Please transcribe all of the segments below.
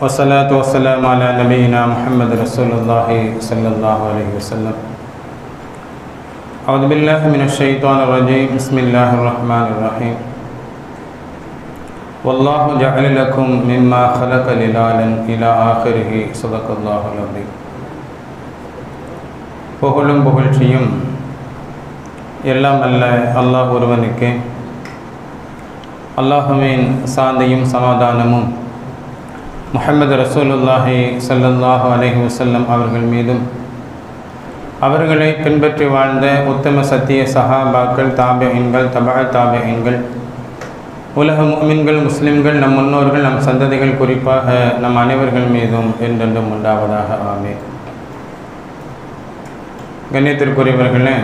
والصلاة والسلام على نبينا محمد رسول الله صلى الله عليه وسلم أعوذ بالله من الشيطان الرجيم بسم الله الرحمن الرحيم والله جعل لكم مما خلق للالا إلى آخره صدق الله العظيم புகழும் புகழ்ச்சியும் எல்லாம் அல்ல அல்லாஹ் ஒருவனுக்கு அல்லாஹுவின் சாந்தியும் சமாதானமும் முஹம்மது ரசூலுல்லாஹி ஸல்லல்லாஹு அலஹி வசல்லம் அவர்கள் மீதும் அவர்களை பின்பற்றி வாழ்ந்த உத்தம சத்திய சஹாபாக்கள் தாபியன்கள் தபா தாபியன்கள் உலக முமின்கள் முஸ்லிம்கள் நம் முன்னோர்கள் நம் சந்ததிகள் குறிப்பாக நம் அனைவர்கள் மீதும் என்றென்றும் உண்டாவதாக ஆமே கண்ணியத்திற்குரியவர்களே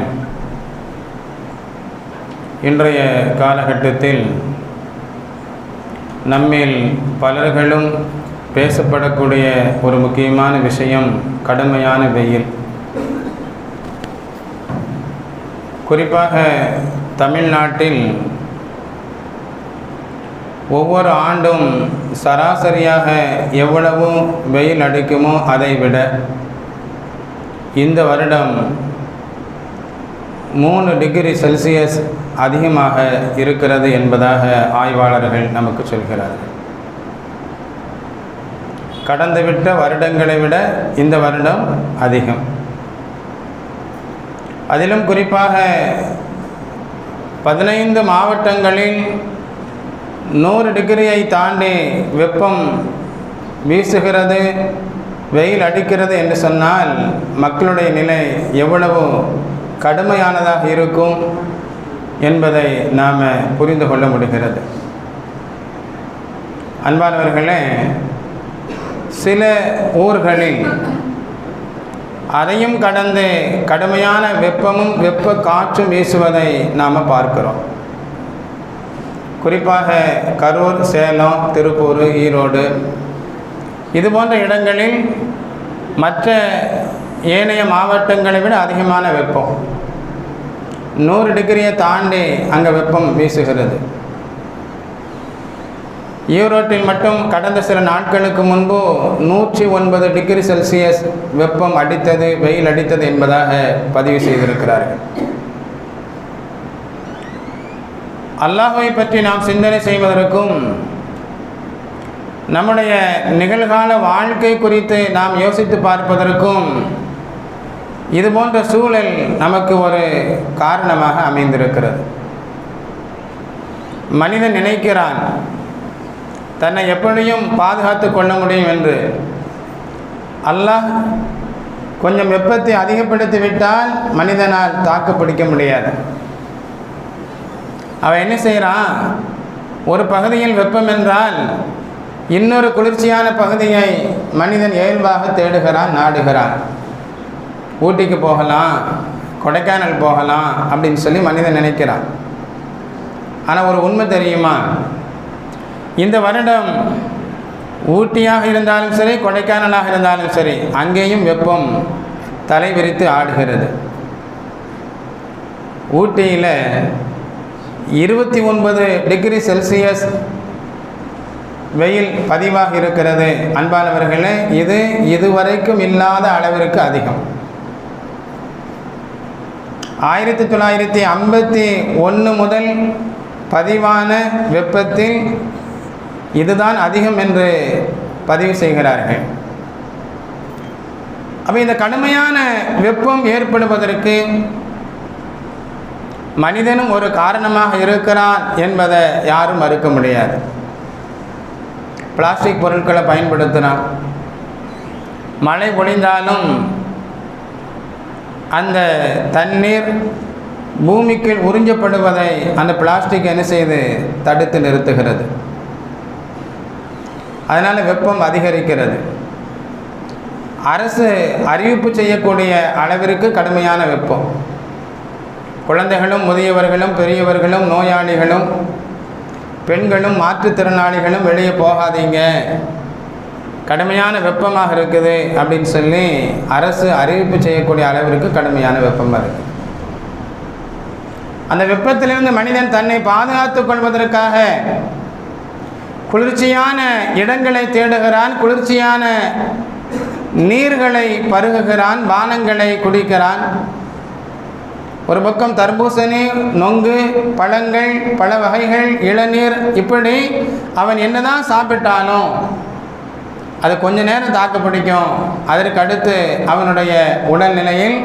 இன்றைய காலகட்டத்தில் நம்மில் பலர்களும் பேசப்படக்கூடிய ஒரு முக்கியமான விஷயம் கடுமையான வெயில். குறிப்பாக தமிழ்நாட்டில் ஒவ்வொரு ஆண்டும் சராசரியாக எவ்வளவு வெயில் அடிக்குமோ அதை விட இந்த வருடம் மூணு டிகிரி செல்சியஸ் அதிகமாக இருக்கிறது என்பதாக ஆய்வாளர்கள் நமக்கு சொல்கிறார்கள். கடந்துவிட்ட வருடங்களை விட இந்த வருடம் அதிகம். அதிலும் குறிப்பாக பதினைந்து மாவட்டங்களில் நூறு டிகிரியை தாண்டி வெப்பம் வீசுகிறது வெயில் அடிக்கிறது என்று சொன்னால் மக்களுடைய நிலை எவ்வளவு கடுமையானதாக இருக்கும் என்பதை நாம் புரிந்து கொள்ள முடிகிறது. அன்பானவர்களே சில ஊர்களில் அதையும் கடந்து கடுமையான வெப்பமும் வெப்ப காற்றும் வீசுவதை நாம் பார்க்கிறோம். குறிப்பாக கரூர் சேலம் திருப்பூர் ஈரோடு இது போன்ற இடங்களில் மற்ற ஏனைய மாவட்டங்களை விட அதிகமான வெப்பம். நூறு டிகிரியை தாண்டி அங்கே வெப்பம் வீசுகிறது. ஈரோட்டில் மட்டும் கடந்த சில நாட்களுக்கு முன்பு நூற்றி ஒன்பது டிகிரி செல்சியஸ் வெப்பம் அடித்தது வெயில் அடித்தது என்பதாக பதிவு செய்திருக்கிறார்கள். அல்லாஹை பற்றி நாம் சிந்தனை செய்வதற்கும் நம்முடைய நிகழ்கால வாழ்க்கை குறித்து நாம் யோசித்து பார்ப்பதற்கும் இது போன்ற சூழல் நமக்கு ஒரு காரணமாக அமைந்திருக்கிறது. மனிதன் நினைக்கிறான் தன்னை எப்படியும் பாதுகாத்து கொள்ள முடியும் என்று. அல்லாஹ் கொஞ்சம் வெப்பத்தை அதிகப்படுத்தி விட்டால் மனிதனால் தாக்கு பிடிக்க முடியாது. அவன் என்ன செய்கிறான் ஒரு பகுதியில் வெப்பம் என்றால் இன்னொரு குளிர்ச்சியான பகுதியை மனிதன் இயல்பாக தேடுகிறான் நாடுகிறான். ஊட்டிக்கு போகலாம் கொடைக்கானல் போகலாம் அப்படின்னு சொல்லி மனிதன் நினைக்கிறான். ஆனால் ஒரு உண்மை தெரியுமா? இந்த வருடம் ஊட்டியாக இருந்தாலும் சரி கொடைக்கானலாக இருந்தாலும் சரி அங்கேயும் வெப்பம் தலை விரித்து ஆடுகிறது. ஊட்டியில் இருபத்தி ஒன்பது டிகிரி செல்சியஸ் வெயில் பதிவாக இருக்கிறது. அன்பானவர்களே இது இதுவரைக்கும் இல்லாத அளவிற்கு அதிகம். ஆயிரத்தி தொள்ளாயிரத்தி ஐம்பத்தி ஒன்று முதல் பதிவான வெப்பத்தில் இதுதான் அதிகம் என்று பதிவு செய்கிறார்கள். அப்போ இந்த கடுமையான வெப்பம் ஏற்படுவதற்கு மனிதனும் ஒரு காரணமாக இருக்கிறான் என்பதை யாரும் மறுக்க முடியாது. பிளாஸ்டிக் பொருட்களை பயன்படுத்தினால் மழை பொழிந்தாலும் அந்த தண்ணீர் பூமிக்கு உறிஞ்சப்படுவதை அந்த பிளாஸ்டிக் என்ன செய்து? தடுத்து நிறுத்துகிறது. அதனால் வெப்பம் அதிகரிக்கிறது. அரசு அறிவிப்பு செய்யக்கூடிய அளவிற்கு கடுமையான வெப்பம். குழந்தைகளும் முதியவர்களும் பெரியவர்களும் நோயாளிகளும் பெண்களும் மாற்றுத்திறனாளிகளும் வெளியே போகாதீங்க. கடுமையான வெப்பமாக இருக்குது அப்படின்னு சொல்லி அரசு அறிவிப்பு செய்யக்கூடிய அளவிற்கு கடுமையான வெப்பமாக இருக்குது அந்த வெப்பத்திலிருந்து மனிதன் தன்னை பாதுகாத்துக் கொள்வதற்காக குளிர்ச்சியான இடங்களை தேடுகிறான் குளிர்ச்சியான நீர்களை பருகுகிறான் பானங்களை குடிக்கிறான். ஒரு பக்கம் தர்பூசணி நொங்கு பழங்கள் பல வகைகள் இளநீர் இப்படி அவன் என்னதான் சாப்பிட்டாலும் அது கொஞ்ச நேரம் தாக்கு பிடிக்கும். அதற்கு அடுத்து அவனுடைய உடல்நிலையில்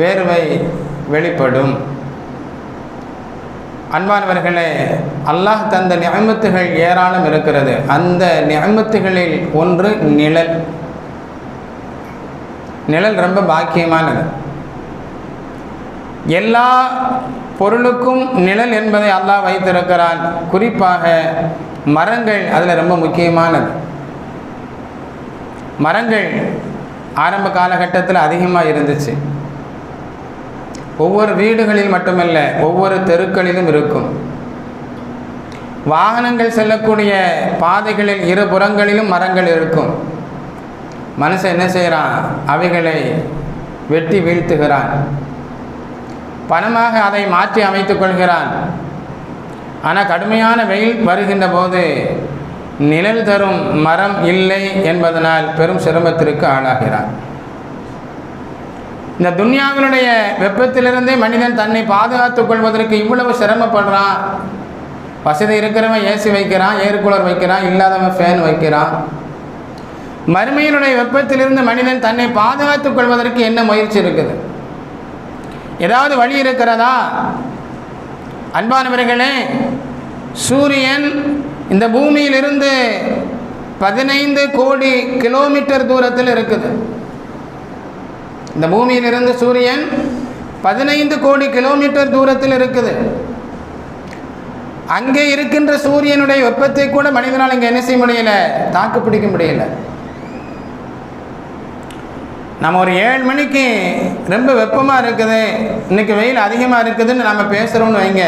வேர்வை வெளிப்படும். அன்பானவர்களே அல்லாஹ் தந்த நியமத்துகள் ஏராளம் இருக்கிறது. அந்த நியமத்துகளில் ஒன்று நிழல். நிழல் ரொம்ப பாக்கியமானது. எல்லா பொருளுக்கும் நிழல் என்பதை அல்லாஹ் வைத்திருக்கிறான். குறிப்பாக மரங்கள் அதில் ரொம்ப முக்கியமானது. மரங்கள் ஆரம்ப காலகட்டத்தில் அதிகமாக இருந்துச்சு. ஒவ்வொரு வீடுகளில் மட்டுமல்ல ஒவ்வொரு தெருக்களிலும் இருக்கும். வாகனங்கள் செல்லக்கூடிய பாதைகளில் இரு புறங்களிலும் மரங்கள் இருக்கும். மனுஷன் என்ன செய்கிறான்? அவைகளை வெட்டி வீழ்த்துகிறான். பணமாக அதை மாற்றி அமைத்துக் கொள்கிறான். ஆனால் கடுமையான வெயில் வருகின்ற போது நிழல் தரும் மரம் இல்லை என்பதனால் பெரும் சிரமத்திற்கு ஆளாகிறான். இந்த துன்யாவினுடைய வெப்பத்திலிருந்தே மனிதன் தன்னை பாதுகாத்துக் கொள்வதற்கு இவ்வளவு சிரமப்படுறான். வசதி இருக்கிறவன் ஏசி வைக்கிறான் ஏர் கூலர் வைக்கிறான் இல்லாதவன் ஃபேன் வைக்கிறான். மறுமையினுடைய வெப்பத்திலிருந்து மனிதன் தன்னை பாதுகாத்துக் கொள்வதற்கு என்ன முயற்சி இருக்குது? ஏதாவது வழி இருக்கிறதா? அன்பானவர்களே சூரியன் இந்த பூமியிலிருந்து பதினைந்து கோடி கிலோமீட்டர் தூரத்தில் இருக்குது. இந்த பூமியிலிருந்து சூரியன் பதினைந்து கோடி கிலோமீட்டர் தூரத்தில் இருக்குது. அங்கே இருக்கின்ற சூரியனுடைய வெப்பத்தை கூட மனிதனால் இங்கே என்ன செய்ய முடியல? தாக்கு பிடிக்க முடியல. நம்ம ஒரு ஏழு மணிக்கு ரொம்ப வெப்பமாக இருக்குது. இன்றைக்கி வெயில் அதிகமாக இருக்குதுன்னு நம்ம பேசுகிறோம்னு வைங்க.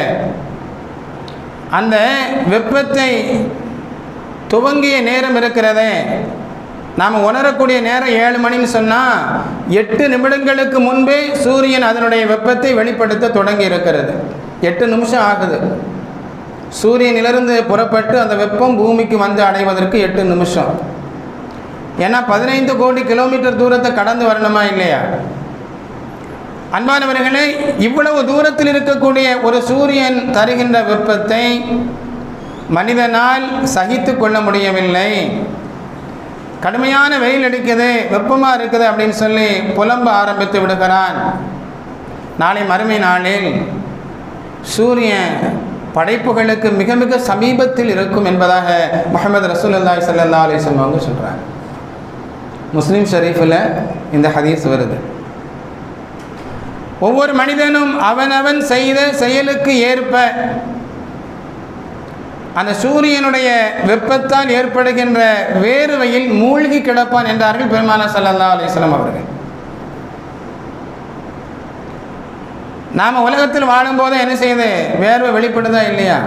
அந்த வெப்பத்தை துவங்கிய நேரம் இருக்கிறதே. நாம் உணரக்கூடிய நேரம் ஏழு மணின்னு சொன்னால் எட்டு நிமிடங்களுக்கு முன்பே சூரியன் அதனுடைய வெப்பத்தை வெளிப்படுத்த தொடங்கி இருக்கிறது. எட்டு நிமிஷம் ஆகுது. சூரியனிலிருந்து புறப்பட்டு அந்த வெப்பம் பூமிக்கு வந்து அடைவதற்கு எட்டு நிமிஷம். ஏன்னா பதினைந்து கோடி கிலோமீட்டர் தூரத்தை கடந்து வரணுமா இல்லையா? அன்பானவர்களே இவ்வளவு தூரத்தில் இருக்கக்கூடிய ஒரு சூரியன் தருகின்ற வெப்பத்தை மனிதனால் சகித்து கொள்ள முடியவில்லை. கடுமையான வெயில் அடிக்குது வெப்பமாக இருக்குது அப்படின்னு சொல்லி புலம்ப ஆரம்பித்து விடுகிறான். நாளை மறுமை நாளில் சூரியன் படைப்புகளுக்கு மிக மிக சமீபத்தில் இருக்கும் என்பதாக முகமது ரசூல்லாய் சல்லா அலிஸ்லம் அவங்க சொல்கிறாங்க முஸ்லீம் ஷரீஃபில் இந்த ஹதீஸ் வருது. ஒவ்வொரு மனிதனும் அவனவன் செய்த செயலுக்கு ஏற்ப அந்த சூரியனுடைய வெப்பத்தால் ஏற்படுகின்ற வேர்வையில் மூழ்கி கிடப்பான் என்றார்கள் பெருமான சல்லா அலிஸ்லாம் அவர்கள். நாம் உலகத்தில் வாழும்போது என்ன செய்யுது? வேர்வை வெளிப்படுதா இல்லையா?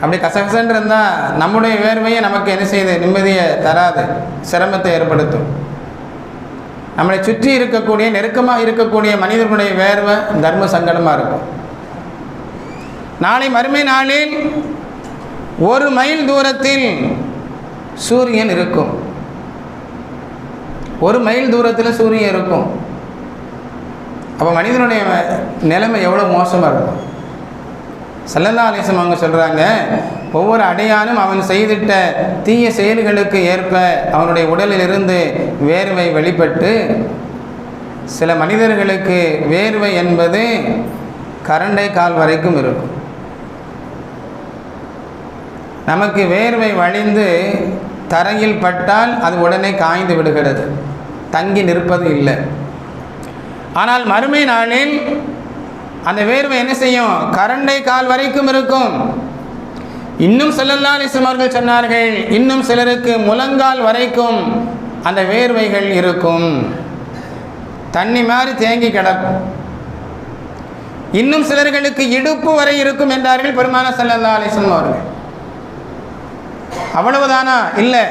அப்படி கசகசன்னு இருந்தால் நம்முடைய வேர்வையை நமக்கு என்ன செய்யுது? நிம்மதியை தராது. சிரமத்தை ஏற்படுத்தும். நம்மளை சுற்றி இருக்கக்கூடிய நெருக்கமாக இருக்கக்கூடிய மனிதர்களுடைய வேர்வை தர்ம சங்கடமாக இருக்கும். நாளை மறுமை நாளில் ஒரு மைல் தூரத்தில் சூரியன் இருக்கும். ஒரு மைல் தூரத்தில் சூரியன் இருக்கும். அப்போ மனிதனுடைய நிலைமை எவ்வளோ மோசமாக இருக்கும்? சல்லல்லா அலிசம் அவங்க சொல்கிறாங்க ஒவ்வொரு அடையானும் அவன் செய்திட்ட தீய செயல்களுக்கு ஏற்ப அவனுடைய உடலிலிருந்து வேர்வை வெளிப்பட்டு சில மனிதர்களுக்கு வேர்வை என்பது கரண்டை கால் வரைக்கும் இருக்கும். நமக்கு வேர்வை வழிந்து தரையில் பட்டால் அது உடனே காய்ந்து விடுகிறது. தங்கி நிற்பது இல்லை. ஆனால் மறுமை நாளில் அந்த வேர்வை என்ன செய்யும்? கரண்டை கால் வரைக்கும் இருக்கும். இன்னும் செல்லல்லா அவர்கள் சொன்னார்கள் இன்னும் சிலருக்கு முழங்கால் வரைக்கும் அந்த வேர்வைகள் இருக்கும். தண்ணி மாதிரி தேங்கி கிடக்கும். இன்னும் சிலர்களுக்கு இடுப்பு வரை இருக்கும் என்றார்கள் பெருமான செல்லல்லா அலிஸ்லம் அவர்கள். அவ்வளவுதானா? இல்லை.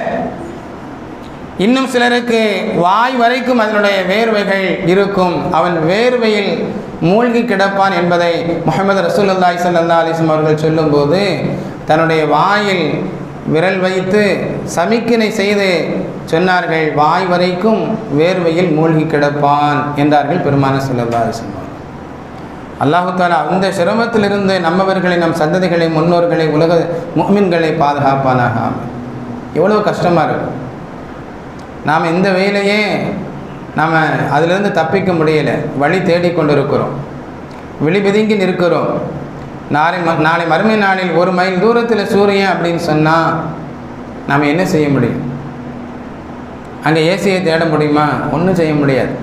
இன்னும் சிலருக்கு வாய் வரைக்கும் அதனுடைய வேர்வைகள் இருக்கும். அவன் வேர்வையில் மூழ்கி கிடப்பான் என்பதை முகமது ரசூலுல்லாய் சல்லா அலிசம் அவர்கள் சொல்லும்போது தன்னுடைய வாயில் விரல் வைத்து சமிக்கினை செய்து சொன்னார்கள் வாய் வரைக்கும் வேர்வையில் மூழ்கி கிடப்பான் என்றார்கள் பெருமான சல்லா அலிஸ்லம் அவர்கள் அல்லாஹு தாலா அந்த சிரமத்திலிருந்து நம்மவர்களை நம் சந்ததிகளை முன்னோர்களை உலக முஹ்மின்களை பாதுகாப்பானாக. எவ்வளோ கஷ்டமாக இருக்கும். நாம் இந்த வேலையே நாம் அதிலிருந்து தப்பிக்க முடியலை. வழி தேடிக்கொண்டு இருக்கிறோம் விழிபிதுங்கி நிற்கிறோம். நாளை ம நாளை மறுமை நாளில் ஒரு மைல் தூரத்தில் சூரியன் அப்படின்னு சொன்னால் நாம் என்ன செய்ய முடியும்? அங்கே ஏசியை தேட முடியுமா? ஒன்றும் செய்ய முடியாது.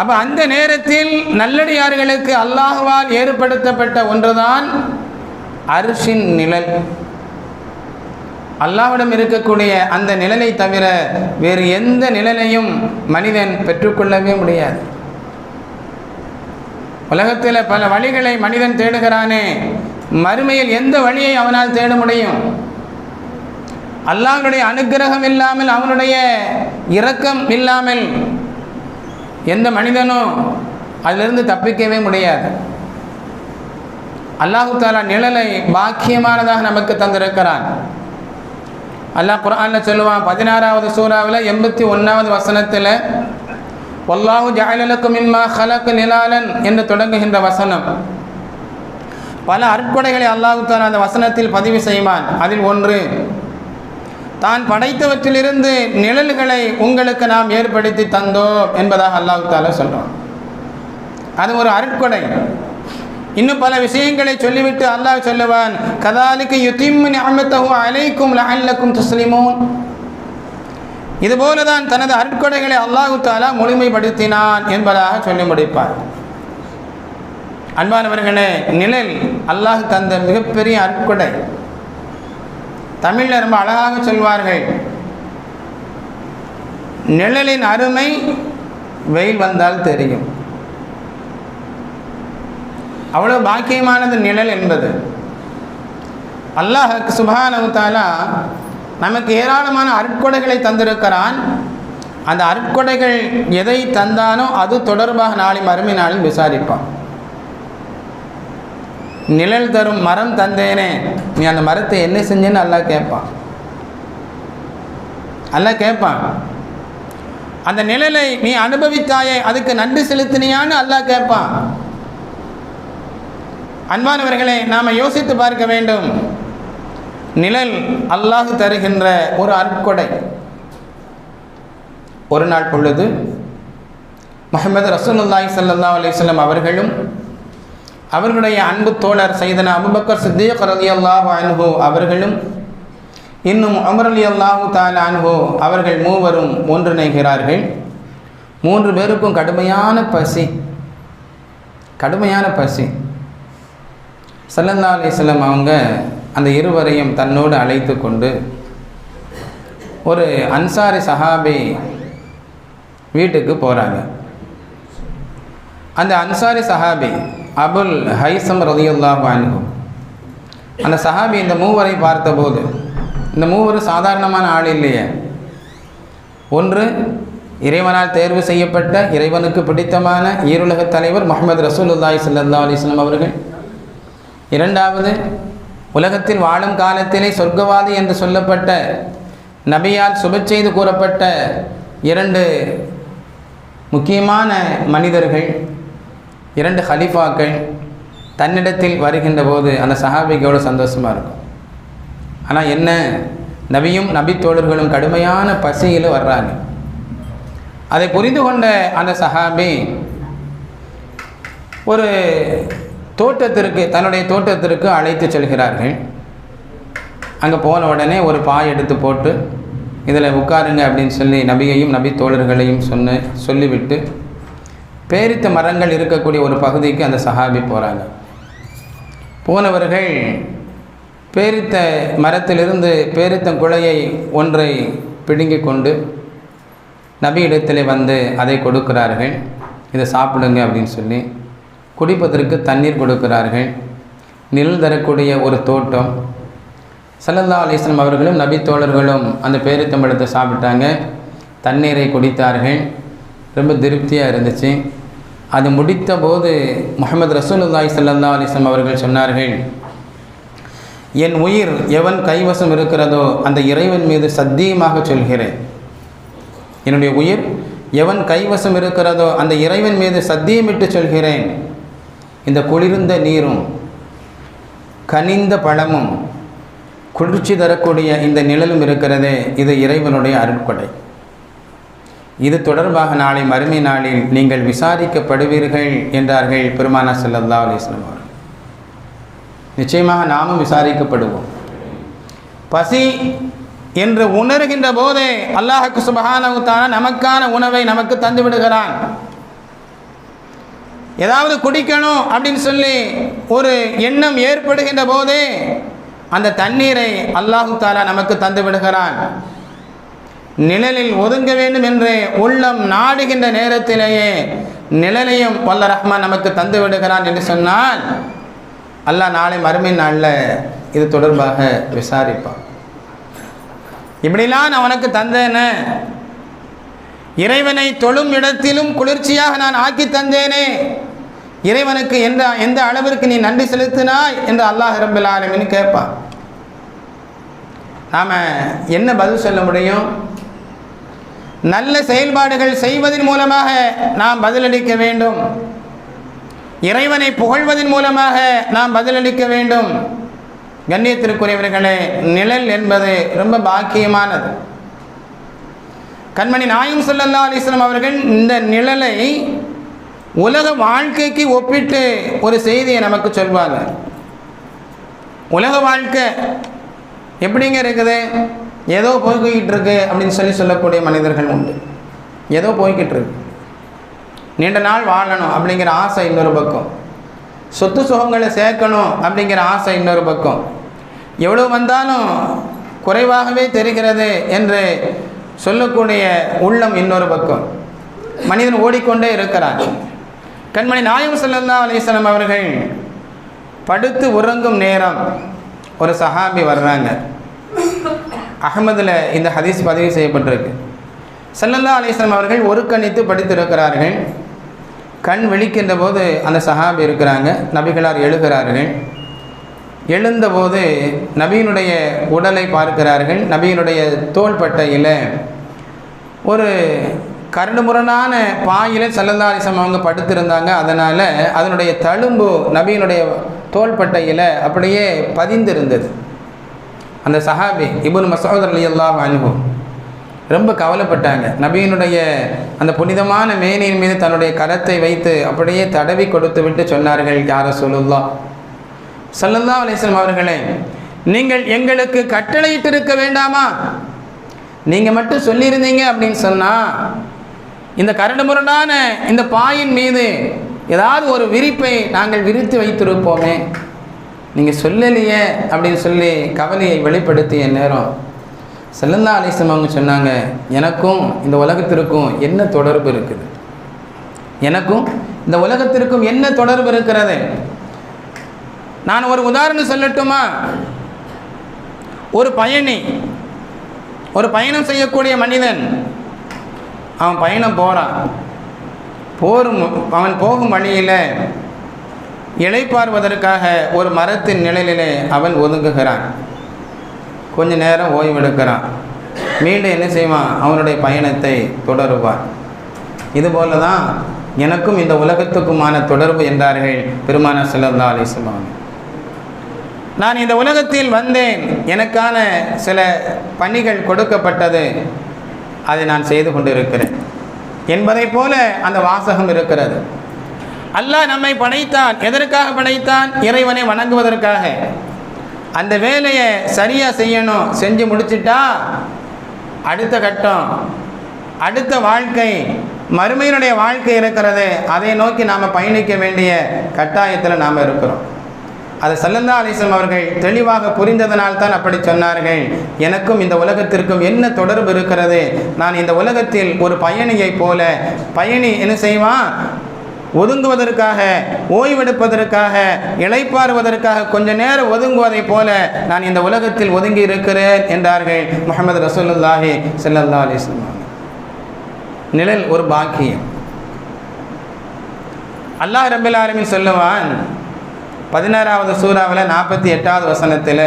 அப்போ அந்த நேரத்தில் நல்லடியார்களுக்கு அல்லாஹ்வால் ஏற்படுத்தப்பட்ட ஒன்றுதான் அரிசின் நிழல். அல்லாவிடம் இருக்கக்கூடிய அந்த நிழலை தவிர வேறு எந்த நிழலையும் மனிதன் பெற்றுக்கொள்ளவே முடியாது. உலகத்தில் பல வழிகளை மனிதன் தேடுகிறானே மறுமையில் எந்த வழியை அவனால் தேட முடியும்? அல்லாஹனுடைய அனுக்கிரகம் இல்லாமல் அவனுடைய இரக்கம் இல்லாமல் எந்த மனிதனும் அதிலிருந்து தப்பிக்கவே முடியாது. அல்லாஹு தாலா நிழலை பாக்கியமானதாக நமக்கு தந்திருக்கிறான். அல்லாஹ் குரானில் சொல்லுவான் பதினாறாவது சூறாவில் எண்பத்தி ஒன்றாவது வசனத்தில் ஒல்லாஹு ஜாயலுக்கு மின்மா ஹலக்கு நிலாலன் என்று தொடங்குகின்ற வசனம். பல அற்புடைகளை அல்லாஹு தாலா அந்த வசனத்தில் பதிவு செய்வான். அதில் ஒன்று தான் படைத்தவற்றிலிருந்து நிழல்களை உங்களுக்கு நாம் ஏற்படுத்தி தந்தோம் என்பதாக அல்லாஹு தாலா சொல்கிறோம் அது ஒரு அருட்கொடை. இன்னும் பல விஷயங்களை சொல்லிவிட்டு அல்லாஹ் சொல்லுவான் கதாலிக்கு யுத்திம்மு நிஅமத்தஹு அலைக்கும் லஹல்லக்கும் துஸ்லிமூன். இதுபோல தான் தனது அருட்கொடைகளை அல்லாஹு தாலா முழுமைப்படுத்தினான் என்பதாக சொல்லி முடிப்பார். அன்பானவர்களே நிழல் அல்லாஹ் தந்த மிகப்பெரிய அருட்கொடை. தமிழில் ரொம்ப அழகாக சொல்வார்கள். நிழலின் அருமை வெயில் வந்தால் தெரியும். அவ்வளோ பாக்கியமானது நிழல் என்பது. அல்லாஹ் சுபானவுத்தாலா நமக்கு ஏராளமான அருட்கொடைகளை தந்திருக்கிறான். அந்த அருட்கொடைகள் எதை தந்தானோ அது தொடர்பாக நாளை மறுமை நாளில் விசாரிப்பான். நிழல் தரும் மரம் தந்தேனே. நீ அந்த மரத்தை என்ன செஞ்சேன்னு அல்லாஹ் கேட்பான். அல்லாஹ் கேட்பான். அந்த நிழலை நீ அனுபவித்தாயே அதுக்கு நன்றி செலுத்தினியான்னு அல்லாஹ் கேட்பான். அன்பானவர்களை நாம் யோசித்து பார்க்க வேண்டும். நிழல் அல்லாஹ் தருகின்ற ஒரு அற்கொடை ஒரு நாள் பொழுது முகமது ரசூலுல்லாஹி சல்லா அலிஸ்லாம் அவர்களும் அவர்களுடைய அன்பு தோழர் சைதனா அபுபக்கர் சித்திக் ரலியல்லாஹு அன்ஹு அவர்களும் இன்னும் அமர் அலி அல்லாஹு தாலா அன்ஹு அவர்கள் மூவரும் ஒன்றிணைகிறார்கள். மூன்று பேருக்கும் கடுமையான பசி கடுமையான பசி. சல்லல்லா அலிஸ்லம் அவங்க அந்த இருவரையும் தன்னோடு அழைத்து கொண்டு ஒரு அன்சாரி சஹாபி வீட்டுக்கு போகிறாங்க அந்த அன்சாரி சஹாபி அபுல் ஹைசம் ரதியுல்லாஹ் அன்ஹு. அந்த சஹாபி இந்த மூவரை பார்த்தபோது இந்த மூவரும் சாதாரணமான ஆள் இல்லையே. ஒன்று இறைவனால் தேர்வு செய்யப்பட்ட இறைவனுக்கு பிடித்தமான ஈருலகத் தலைவர் முகமது ரசூலுல்லாய் சல்லா அலிஸ்லாம் அவர்கள். இரண்டாவது உலகத்தில் வாழும் காலத்திலே சொர்க்கவாதி என்று சொல்லப்பட்ட நபியால் சுப செய்து கூறப்பட்ட இரண்டு முக்கியமான மனிதர்கள் இரண்டு ஹலிஃபாக்கள் தன்னிடத்தில் வருகின்ற போது அந்த சஹாபிக்கு எவ்வளோ சந்தோஷமாக இருக்கும். ஆனால் என்ன? நபியும் நபி தோழர்களும் கடுமையான பசியில் வர்றாங்க. அதை புரிந்து கொண்ட அந்த சஹாபி ஒரு தோட்டத்திற்கு தன்னுடைய தோட்டத்திற்கு அழைத்து செல்கிறார்கள். அங்கே போன உடனே ஒரு பாய் எடுத்து போட்டு இதில் உட்காருங்க அப்படின்னு சொல்லி நபியையும் நபி தோழர்களையும் சொன்ன சொல்லிவிட்டு பேரித்த மரங்கள் இருக்கக்கூடிய ஒரு பகுதிக்கு அந்த சஹாபி போகிறாங்க போனவர்கள் பேரித்த மரத்திலிருந்து பேரித்த குழையை ஒன்றை பிடுங்கி கொண்டு நபி வந்து அதை கொடுக்கிறார்கள். இதை சாப்பிடுங்க அப்படின்னு சொல்லி குடிப்பதற்கு தண்ணீர் கொடுக்கிறார்கள். நிழல் தரக்கூடிய ஒரு தோட்டம். சல்லல்லா அலிஸ்லாம் அவர்களும் நபி தோழர்களும் அந்த பேரித்தம்பழத்தை சாப்பிட்டாங்க. தண்ணீரை குடித்தார்கள். ரொம்ப திருப்தியாக இருந்துச்சு. அது முடித்த போது முகமது ரசூலுல்லாய் சல்லல்லா அலிஸ்லாம் அவர்கள் சொன்னார்கள் என் உயிர் எவன் கைவசம் இருக்கிறதோ அந்த இறைவன் மீது சத்தியமாக சொல்கிறேன். என்னுடைய உயிர் எவன் கைவசம் இருக்கிறதோ அந்த இறைவன் மீது சத்தியமிட்டு சொல்கிறேன். இந்த குளிர்ந்த நீரும் கனிந்த பழமும் குளிர்ச்சி தரக்கூடிய இந்த நிழலும் இருக்கிறதே இது இறைவனுடைய அருட்கொடை. இது தொடர்பாக நாளை மறுமை நாளில் நீங்கள் விசாரிக்கப்படுவீர்கள் என்றார்கள் பெருமானா சல்லல்லா அலிஸ்லாம் அவர்கள். நிச்சயமாக நாமும் விசாரிக்கப்படுவோம். பசி என்று உணர்கின்ற போதே அல்லாஹுக்கு சுபகானவுத்தான நமக்கான உணவை நமக்கு தந்து விடுகிறான். ஏதாவது குடிக்கணும் அப்படின்னு சொல்லி ஒரு எண்ணம் ஏற்படுகின்ற போதே அந்த தண்ணீரை அல்லாஹு தாலா நமக்கு தந்து விடுகிறான். நிழலில் ஒதுங்க வேண்டும் என்று உள்ளம் நாடுகின்ற நேரத்திலேயே நிழலையும் வல்ல ரஹ்மான் நமக்கு தந்து விடுகிறான் என்று சொன்னால் அல்லாஹ் நாளை மறுமை நாளில் இது தொடர்பாக விசாரிப்பான். இப்படிலாம் நான் உனக்கு தந்தேனே. இறைவனை தொழும் இடத்திலும் குளிர்ச்சியாக நான் ஆக்கி தந்தேனே. இறைவனுக்கு எந்த எந்த அளவிற்கு நீ நன்றி செலுத்தினாய் என்று அல்லாஹ் ரபில் ஆலமின்னு கேட்பான். நாம் என்ன பதில் சொல்ல முடியும்? நல்ல செயல்பாடுகள் செய்வதன் மூலமாக நாம் பதிலளிக்க வேண்டும். இறைவனை புகழ்வதன் மூலமாக நாம் பதிலளிக்க வேண்டும். கண்ணியத்திற்குரியவர்களே நிழல் என்பது ரொம்ப பாக்கியமானது. கண்மணி நாயும் சொல்லல்லா அலிஸ்லாம் அவர்கள் இந்த நிழலை உலக வாழ்க்கைக்கு ஒப்பிட்டு ஒரு செய்தியை நமக்கு சொல்வாங்க. உலக வாழ்க்கை எப்படிங்க இருக்குது? ஏதோ போய்கிட்டு இருக்கு அப்படின்னு சொல்லி சொல்லக்கூடிய மனிதர்கள் உண்டு. ஏதோ போய்கிட்டு இருக்கு நீண்ட நாள் வாழணும் அப்படிங்கிற ஆசை இன்னொரு பக்கம். சொத்து சுகங்களை சேர்க்கணும் அப்படிங்கிற ஆசை இன்னொரு பக்கம். எவ்வளோ வந்தாலும் குறைவாகவே தெரிகிறது என்று சொல்லக்கூடிய உள்ளம் இன்னொரு பக்கம். மனிதன் ஓடிக்கொண்டே இருக்கிறான். கண்மணி நாயம் சல்லா அலிஸ்லாம் அவர்கள் படுத்து உறங்கும் நேரம் ஒரு சஹாபி வர்றாங்க. அகமதில் இந்த ஹதீஸ் பதிவு செய்யப்பட்டிருக்கு. சல்லல்லா அலிஸ்லாம் அவர்கள் ஒரு கணித்து படித்திருக்கிறார்கள். கண் விழிக்கின்ற போது அந்த சஹாபி இருக்கிறாங்க நபிகளார் எழுகிறார்கள். எழுந்தபோது நபியினுடைய உடலை பார்க்கிறார்கள் நபியினுடைய தோள்பட்டையில் ஒரு கரடுமுரடான பாயில் சல்லல்லா அவங்க படுத்திருந்தாங்க. அதனால் அதனுடைய தழும்பு நபியினுடைய தோள்பட்டையில் அப்படியே பதிந்திருந்தது. அந்த சஹாபி இபுன் மசூத் அலி அல்லாஹ் அனுபவம் ரொம்ப கவலைப்பட்டாங்க. நபியினுடைய அந்த புனிதமான மேனியின் மீது தன்னுடைய கரத்தை வைத்து அப்படியே தடவி கொடுத்து விட்டு சொன்னார்கள் யார சொல்லுல்லா சல்லல்லா அலிஸ்லாம் அவர்களே நீங்கள் எங்களுக்கு கட்டளையிட்டு இருக்க வேண்டாமா? நீங்கள் மட்டும் சொல்லியிருந்தீங்க அப்படின்னு சொன்னால் இந்த கரடு முரடான இந்த பாயின் மீது ஏதாவது ஒரு விரிப்பை நாங்கள் விரித்து வைத்திருப்போமே? நீங்கள் சொல்லலையே அப்படின்னு சொல்லி கவலையை வெளிப்படுத்திய நேரம். செல்லந்தா அலிசம் அவங்க சொன்னாங்க எனக்கும் இந்த உலகத்திற்கும் என்ன தொடர்பு இருக்குது? எனக்கும் இந்த உலகத்திற்கும் என்ன தொடர்பு இருக்கிறது? நான் ஒரு உதாரணம் சொல்லட்டுமா? ஒரு பயணி ஒரு பயணம் செய்யக்கூடிய மனிதன் அவன் பயணம் போகிறான் போரும் அவன் போகும் வழியில் இழைப்பார்வதற்காக ஒரு மரத்தின் நிழலிலே அவன் ஒதுங்குகிறான். கொஞ்ச நேரம் ஓய்வெடுக்கிறான். மீண்டும் என்ன செய்வான்? அவனுடைய பயணத்தை தொடருவான். இதுபோல தான் எனக்கும் இந்த உலகத்துக்குமான தொடர்பு என்றார்கள் பெருமான சல்லா அலிஸ்லாம் நான் இந்த உலகத்தில் வந்தேன். எனக்கான சில பணிகள் கொடுக்கப்பட்டது. அதை நான் செய்து கொண்டிருக்கிறேன். என்பதை போல அந்த வாசகம் இருக்கிறது. அல்லாஹ் நம்மை படைத்தான். எதற்காக படைத்தான்? இறைவனை வணங்குவதற்காக. அந்த வேலையை சரியாக செய்யணும் செஞ்சு முடிச்சிட்டா அடுத்த கட்டம். அடுத்த வாழ்க்கை மறுமையினுடைய வாழ்க்கை இருக்கிறது. அதை நோக்கி நாம் பயணிக்க வேண்டிய கட்டாயத்தில் நாம் இருக்கிறோம். அது சல்லந்தா அலிஸ்லாம் அவர்கள் தெளிவாக புரிந்ததனால் தான் அப்படி சொன்னார்கள். எனக்கும் இந்த உலகத்திற்கும் என்ன தொடர்பு இருக்கிறது? நான் இந்த உலகத்தில் ஒரு பயணியைப் போல பயணி என்ன செய்வான்? ஒதுங்குவதற்காக ஓய்வெடுப்பதற்காக இளைப்பாறுவதற்காக கொஞ்ச நேரம் ஒதுங்குவதைப் போல நான் இந்த உலகத்தில் ஒதுங்கி இருக்கிறேன் என்றார்கள் முகமது ரசூலுல்லாஹி செல்லல்லா அலைஹி நிழல் ஒரு பாக்கியம். அல்லாஹ் ரபில் ஆலமீன் சொல்லுவான் பதினாறாவது சூறாவில் நாற்பத்தி எட்டாவது வசனத்தில்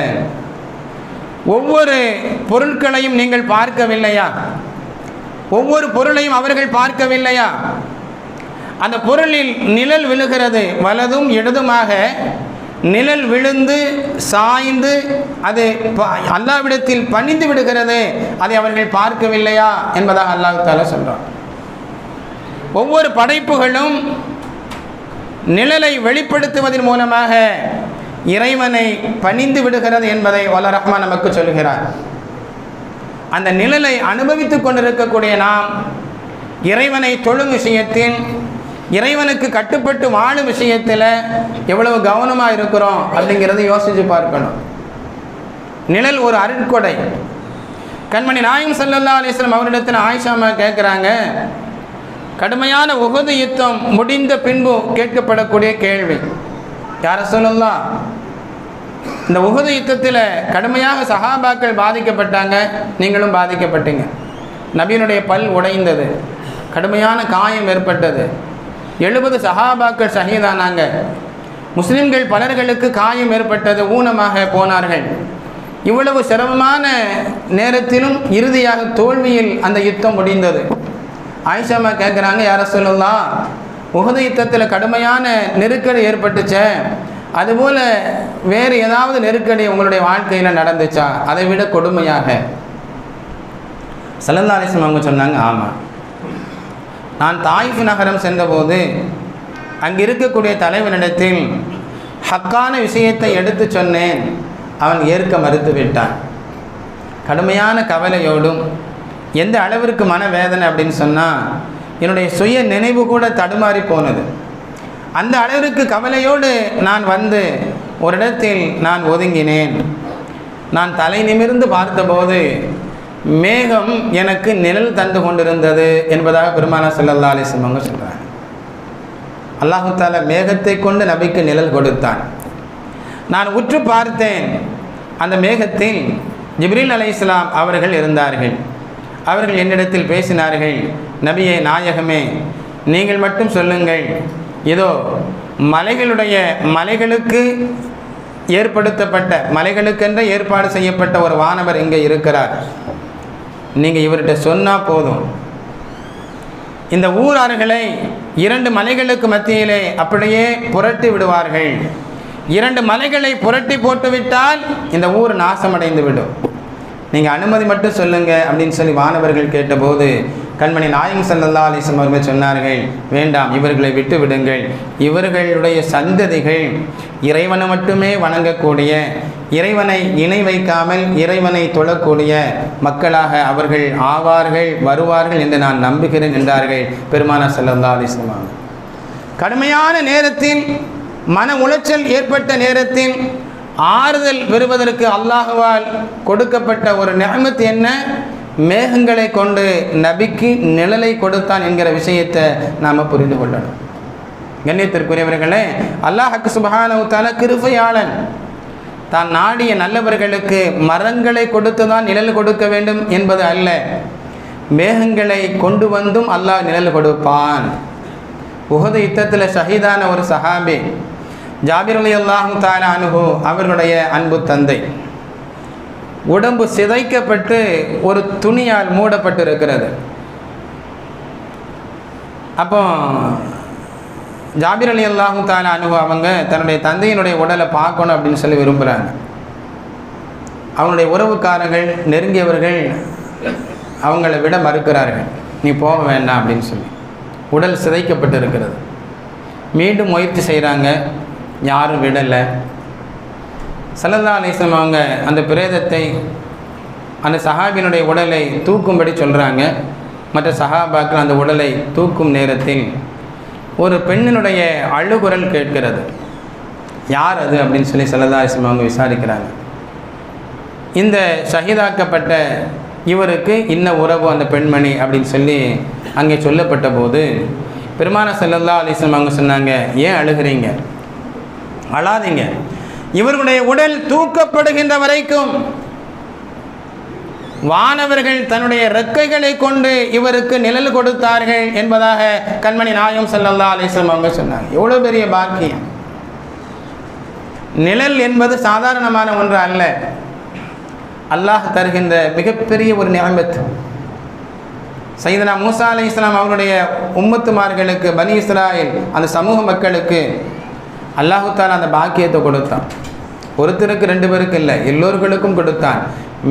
ஒவ்வொரு பொருட்களையும் நீங்கள் பார்க்கவில்லையா? ஒவ்வொரு பொருளையும் அவர்கள் பார்க்கவில்லையா? அந்த பொருளில் நிழல் விழுகிறது. வலதும் இடதுமாக நிழல் விழுந்து சாய்ந்து அது ப- அல்லாவிடத்தில் பணிந்து விடுகிறது. அதை அவர்கள் பார்க்கவில்லையா என்பதாக அல்லாஹ் தாலா சொல்கிறான் ஒவ்வொரு படைப்புகளும் நிழலை வெளிப்படுத்துவதன் மூலமாக இறைவனை பணிந்து விடுகிறது என்பதை வல்ல ரஹ்மான் நமக்கு சொல்கிறார். அந்த நிழலை அனுபவித்துக் கொண்டிருக்கக்கூடிய நாம் இறைவனை தொழும் செய்யத்தின் இறைவனுக்கு கட்டுப்பட்டு வாழும் விஷயத்தில் எவ்வளவு கவனமாக இருக்கிறோம் அப்படிங்கிறத யோசித்து பார்க்கணும். நிழல் ஒரு அருட்கொடை. கண்மணி நாயம் சல்லல்லா அலிஸ்லம் அவரிடத்தில் ஆயிஷாமா கேட்குறாங்க கடுமையான உகது யுத்தம் முடிந்த பின்பு கேட்கப்படக்கூடிய கேள்வி யார சொல்லலாம்? இந்த உகது யுத்தத்தில் கடுமையாக சஹாபாக்கள் பாதிக்கப்பட்டாங்க நீங்களும் பாதிக்கப்பட்டீங்க. நபியினுடைய பல் உடைந்தது கடுமையான காயம் ஏற்பட்டது. எழுபது சஹாபாக்கள் ஷஹீதானாங்க. முஸ்லிம்கள் பலர்களுக்கு காயம் ஏற்பட்டது ஊனமாக போனார்கள். இவ்வளவு சிரமமான நேரத்திலும் இறுதியாக தோல்வியில் அந்த யுத்தம் முடிந்தது. ஆயிஷாமா கேட்குறாங்க யார சொல்லலாம் உகது யுத்தத்தில் கடுமையான நெருக்கடி ஏற்பட்டுச்சே. அதுபோல் வேறு ஏதாவது நெருக்கடி உங்களுடைய வாழ்க்கையில் நடந்துச்சா? அதை விட கொடுமையாக. சல்லல்லா அலிஸ்லாம் அவங்க சொன்னாங்க ஆமாம் நான் தாயிஃப் நகரம் சென்றபோது அங்கே இருக்கக்கூடிய தலைவனிடத்தில் ஹக்கான விஷயத்தை எடுத்து சொன்னேன். அவன் ஏற்க மறுத்து விட்டான். கடுமையான கவலையோடும் எந்த அளவிற்கு மனவேதனை? அப்படின்னு சொன்னால் என்னுடைய சுய நினைவு கூட தடுமாறி போனது. அந்த அளவிற்கு கவலையோடு நான் வந்து ஒரு இடத்தில் நான் ஒதுங்கினேன். நான் தலை நிமிர்ந்து பார்த்தபோது மேகம் எனக்கு நிழல் தந்து கொண்டிருந்தது என்பதாக பெருமானா ஸல்லல்லாஹு அலைஹி சிம்மங்க அவங்க சொல்கிறாங்க அல்லாஹு தால மேகத்தை கொண்டு நபிக்கு நிழல் கொடுத்தான். நான் உற்று பார்த்தேன். அந்த மேகத்தில் ஜிப்ரீல் அலைஹிஸ்ஸலாம் அவர்கள் இருந்தார்கள். அவர்கள் என்னிடத்தில் பேசினார்கள் நபியே நாயகமே நீங்கள் மட்டும் சொல்லுங்கள். இதோ மலைகளுடைய மலைகளுக்கு ஏற்படுத்தப்பட்ட மலைகளுக்கென்ற ஏற்பாடு செய்யப்பட்ட ஒரு வானவர் இங்கே இருக்கிறார். நீங்கள் இவர்கிட்ட சொன்னால் போதும். இந்த ஊரார்களை இரண்டு மலைகளுக்கு மத்தியிலே அப்படியே புரட்டி விடுவார்கள். இரண்டு மலைகளை புரட்டி போட்டுவிட்டால் இந்த ஊர் நாசமடைந்து விடும் நீங்கள் அனுமதி மட்டும் சொல்லுங்கள் அப்படின்னு சொல்லி வானவர்கள் கேட்டபோது கண்மணி நாயம் சல்லல்லா அலிசம் அவர்கள் சொன்னார்கள் வேண்டாம் இவர்களை விட்டு விடுங்கள். இவர்களுடைய சந்ததிகள் இறைவனை மட்டுமே வணங்கக்கூடிய இறைவனை இணை வைக்காமல் இறைவனை தொழக்கூடிய மக்களாக அவர்கள் ஆவார்கள் வருவார்கள் என்று நான் நம்புகிறேன் என்றார்கள் பெருமான சல்லல்லா அலிஸ்லாம் கடுமையான நேரத்தில் மன உளைச்சல் ஏற்பட்ட நேரத்தில் ஆறுதல் பெறுவதற்கு அல்லாஹுவால் கொடுக்கப்பட்ட ஒரு நியமத்து என்ன? மேகங்களை கொண்டு நபிக்கு நிழலை கொடுத்தான் என்கிற விஷயத்தை நாம் புரிந்து கொள்ளணும். கண்ணியத்திற்குரியவர்களே அல்லாஹுக்கு சுபஹானவுத்தால கிருபையாளன். தான் நாடிய நல்லவர்களுக்கு மரங்களை கொடுத்து தான் நிழல் கொடுக்க வேண்டும் என்பது அல்ல. மேகங்களை கொண்டு வந்தும் அல்லாஹ் நிழல் கொடுப்பான். உகது யுத்தத்தில் ஷஹீதான ஒரு சஹாபி ஜாபிர் அலி அல்லாஹு தாலா அனுகு அவர்களுடைய அன்பு தந்தை. உடம்பு சிதைக்கப்பட்டு ஒரு துணியால் மூடப்பட்டு இருக்கிறது அப்போ ஜாபிர் அலி அல்லாஹு தால அனுகு அவங்க தன்னுடைய தந்தையினுடைய உடலை பார்க்கணும் அப்படின்னு சொல்லி விரும்புகிறாங்க அவங்களுடைய உறவுக்காரர்கள் நெருங்கியவர்கள் அவங்கள விட மறுக்கிறார்கள். நீ போக வேண்டாம் அப்படின்னு சொல்லி. உடல் சிதைக்கப்பட்டு இருக்கிறது மீண்டும் முயற்சி செய்கிறாங்க யாரும் விடலை. சல்லல்லா அலிஸ்லாம் அவங்க அந்த பிரேதத்தை அந்த சஹாபியினுடைய உடலை தூக்கும்படி சொல்கிறாங்க மற்ற சஹாபாக்கள் அந்த உடலை தூக்கும் நேரத்தில் ஒரு பெண்ணினுடைய அழுகுரல் கேட்கிறது. யார் அது அப்படின்னு சொல்லி சல்லதாசிம் அவங்க விசாரிக்கிறாங்க. இந்த ஷஹீதாக்கப்பட்ட இவருக்கு இன்ன உறவு அந்த பெண்மணி அப்படின்னு சொல்லி அங்கே சொல்லப்பட்ட போது பெருமான செல்லல்லா அலிஸ்லம் அவங்க சொன்னாங்க ஏன் அழுகிறீங்க? அழாதீங்க. இவர்களுடைய உடல் தூக்கப்படுகின்ற வரைக்கும் வானவர்கள் தன்னுடைய ரெக்கைகளை கொண்டு இவருக்கு நிழல் கொடுத்தார்கள் என்பதாக கண்மணி நாயம் செல்லல்லா அலிஸ்லம் அவங்க சொன்னாங்க. எவ்வளோ பெரிய பாக்கியம். நிழல் என்பது சாதாரணமான ஒன்று அல்ல. அல்லாஹ் தருகின்ற மிகப்பெரிய ஒரு நியமத்து. சைதனா மூசா அலி இஸ்லாம் அவருடைய உம்மத்துமார்களுக்கு பனி இஸ்ராயில் அந்த சமூக மக்களுக்கு அல்லாஹு அந்த பாக்கியத்தை கொடுத்தான். ஒருத்தருக்கு ரெண்டு பேருக்கு இல்லை எல்லோர்களுக்கும் கொடுத்தான்.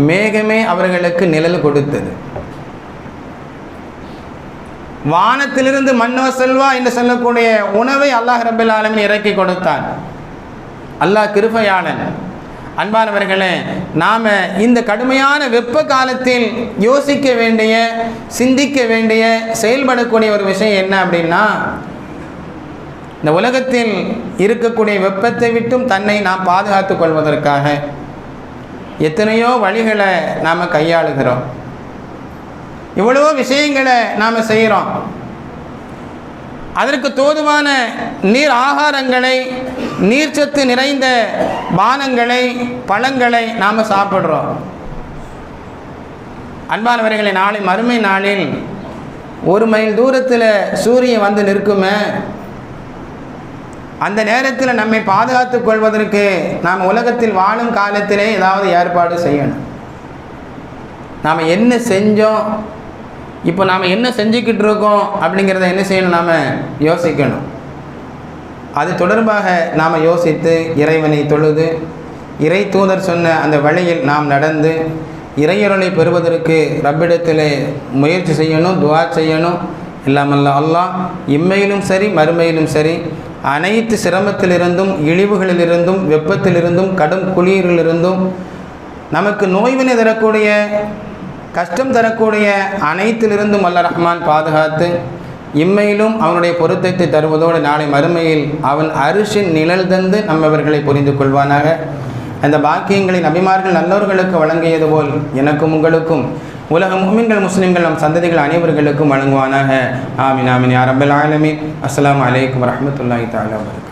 மேகமே அவர்களுக்கு நிழல் கொடுத்தது. வானத்திலிருந்து மன்னோ செல்வா என்று சொல்லக்கூடிய உணவை அல்லாஹ் ரபுல் இறக்கி கொடுத்தான். அல்லாஹ் கிருபையாளன். அன்பானவர்களே நாம் இந்த கடுமையான வெப்ப காலத்தில் யோசிக்க வேண்டிய சிந்திக்க வேண்டிய செயல்படக்கூடிய ஒரு விஷயம் என்ன அப்படின்னா இந்த உலகத்தில் இருக்கக்கூடிய வெப்பத்தை விட்டும் தன்னை நாம் பாதுகாத்து கொள்வதற்காக எத்தனையோ வழிகளை நாம் கையாளுகிறோம். இவ்வளவோ விஷயங்களை நாம் செய்கிறோம். அதற்கு தோதுவான நீர் ஆகாரங்களை நீர்ச்சத்து நிறைந்த பானங்களை பழங்களை நாம் சாப்பிட்றோம். அன்பானவர்களை நாளை மறுமை நாளில் ஒரு மைல் தூரத்தில் சூரியன் வந்து நிற்குமே அந்த நேரத்தில் நம்மை பாதுகாத்துக் கொள்வதற்கு நாம் உலகத்தில் வாழும் காலத்திலே ஏதாவது ஏற்பாடு செய்யணும். நாம் என்ன செஞ்சோம் இப்போ நாம் என்ன செஞ்சுக்கிட்டு இருக்கோம் அப்படிங்கிறத என்ன செய்யணும் நாம்? யோசிக்கணும். அது தொடர்பாக நாம் யோசித்து இறைவனை தொழுது இறை தூதர் சொன்ன அந்த வழியில் நாம் நடந்து இறையருளை பெறுவதற்கு ரப்பிடத்தில் முயற்சி செய்யணும் துவா செய்யணும். இல்லாமல்ல அல்லாஹ் இம்மையிலும் சரி மறுமையிலும் சரி அனைத்து சிரமத்திலிருந்தும் இழிவுகளிலிருந்தும் வெப்பத்திலிருந்தும் கடும் குளிரிலிருந்தும் நமக்கு நோய்வினை தரக்கூடிய கஷ்டம் தரக்கூடிய அனைத்திலிருந்தும் அல்ல ரஹ்மான் பாதுகாத்து இம்மையிலும் அவனுடைய பொருத்தத்தை தருவதோடு நாளை மறுமையில் அவன் அரிசின் நிழல் தந்து நம்மவர்களை புரிந்து கொள்வானாக. அந்த பாக்கியங்களை நபிமார்கள் நல்லவர்களுக்கு வழங்கியது போல் எனக்கும் உங்களுக்கும் உலக முமின்கள் முஸ்லீம்கள் நம் சந்ததிகள் அனைவர்களுக்கும் வழங்குவானாக. ஆமின் ஆமின். யாரபல் ஆலமி அஸ்லாம் அலைக்கும் வரமத்துல்லாஹி தாலா வபரகாத்துஹு